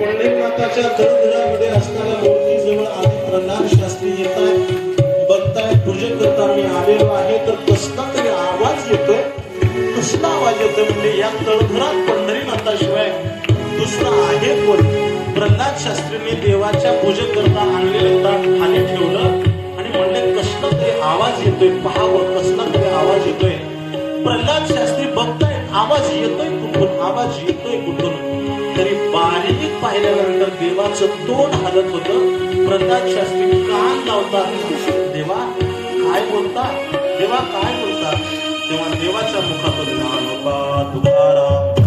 पंढरीनाथाच्या तळघरामध्ये असणाऱ्या मूर्तीजवळ आधी प्रल्हाद शास्त्री येत आहेत बघताय पूजा करता मी आलेलो आहे तर कसला तरी आवाज येतोय कसला आवाज येतोय म्हणजे या तळघरात पंढरीनाथाशिवाय दुसरा आहे कोण? प्रल्हाद शास्त्रीने देवाच्या पूजे करता आणलेलं ताट खाली ठेवलं. आवाज येतोय पहावं कसला तरी आवाज येतोय. प्रल्हाद शास्त्री बघताय आवाज येतोय कुठून? आवाज येतोय कुठून? तरी बारीक पाहिल्यानंतर देवाचं तोंड हलत होत. प्रल्हाद शास्त्री कान लावतात. देवा काय बोलता? देवा काय बोलता? तेव्हा देवाच्या मुखातून ज्ञानोबा तुकाराम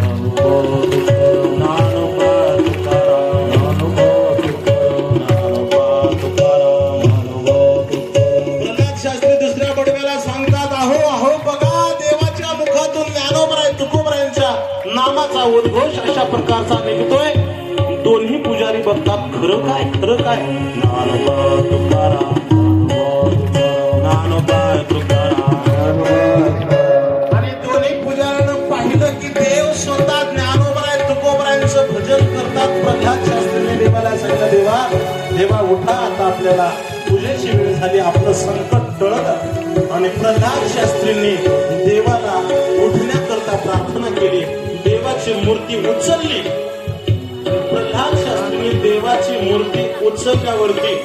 नामाचा उद्घोष अशा प्रकारचा निघतोय. दोन्ही पुजारी बघतात खरं काय खरं काय? ज्ञानोबा तुकाराम ज्ञानोबा तुकाराम आणि दोन्ही पुजाऱ्यानं पाहिलं की देव स्वतः ज्ञानोबराय तुकोबरायांचं भजन करतात. प्रल्हाद शास्त्रीने देवाला सांगितलं देवा देवा उठा आता आपल्याला. पूजेची वेळ झाली आपलं संकट टळत आणि प्रल्हाद शास्त्रींनी देवाला देवाची मूर्ती उचलली. प्रल्हाद शास्त्रींनी देवाची मूर्ती उचलल्यावरती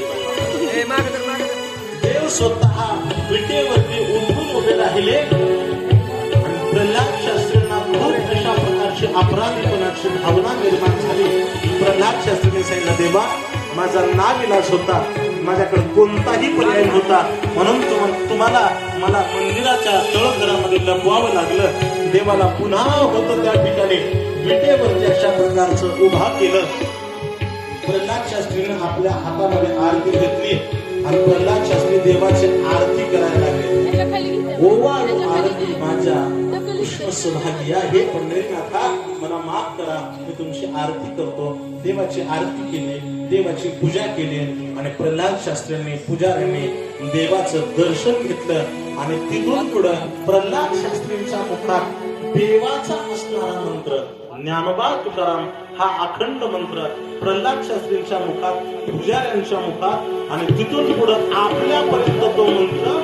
देव स्वतः विटेवरती उठून उभे राहिले. आणि प्रल्हाद शास्त्रींना खूप अशा प्रकारची अपराधीपणाची भावना निर्माण झाली. प्रल्हाद शास्त्रीने सांगितलं देवा माझा नाव इलाज होता. माझ्याकडे कोणताही पर्याय नव्हता. म्हणून तुम- तुम्हाला मला मंदिराच्या तळघरामध्ये लपवावं लागलं. देवाला पुन्हा होतं त्या ठिकाणी. विटेवरती अशा प्रकारचं उभा केलं. प्रल्हाद शास्त्रीने आपल्या हातामध्ये आरती घेतली आणि प्रल्हाद शास्त्री देवाची आरती करायला लागले. ओवाळू आरती सौभाग्या हे पंढरीनाथा मला माफ करा मी तुमची आरती करतो. देवाची आरती केली देवाची पूजा केली आणि प्रल्हाद शास्त्र्यांनी पुजाऱ्यांनी देवाचं दर्शन घेतलं आणि तिथून पुढं प्रल्हाद शास्त्रींच्या मुखात देवाचा असणारा मंत्र ज्ञानोबा तुकाराम हा अखंड मंत्र प्रल्हाद शास्त्रींच्या मुखात पुजाऱ्यांच्या मुखात आणि तिथून पुढं आपल्यापर्यंत तो मंत्र